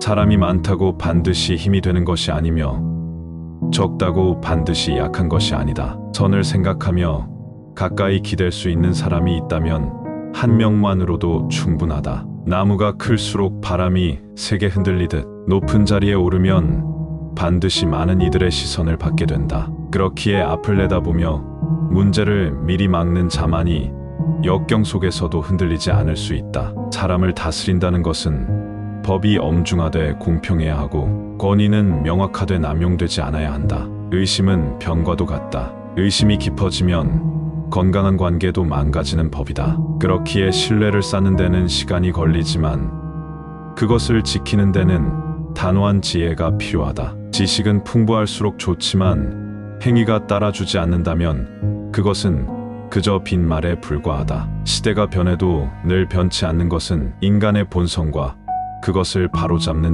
사람이 많다고 반드시 힘이 되는 것이 아니며 적다고 반드시 약한 것이 아니다. 선을 생각하며 가까이 기댈 수 있는 사람이 있다면 한 명만으로도 충분하다. 나무가 클수록 바람이 세게 흔들리듯 높은 자리에 오르면 반드시 많은 이들의 시선을 받게 된다. 그렇기에 앞을 내다보며 문제를 미리 막는 자만이 역경 속에서도 흔들리지 않을 수 있다. 사람을 다스린다는 것은 법이 엄중하되 공평해야 하고 권위는 명확하되 남용되지 않아야 한다. 의심은 병과도 같다. 의심이 깊어지면 건강한 관계도 망가지는 법이다. 그렇기에 신뢰를 쌓는 데는 시간이 걸리지만 그것을 지키는 데는 단호한 지혜가 필요하다. 지식은 풍부할수록 좋지만 행위가 따라주지 않는다면 그것은 그저 빈말에 불과하다. 시대가 변해도 늘 변치 않는 것은 인간의 본성과 그것을 바로잡는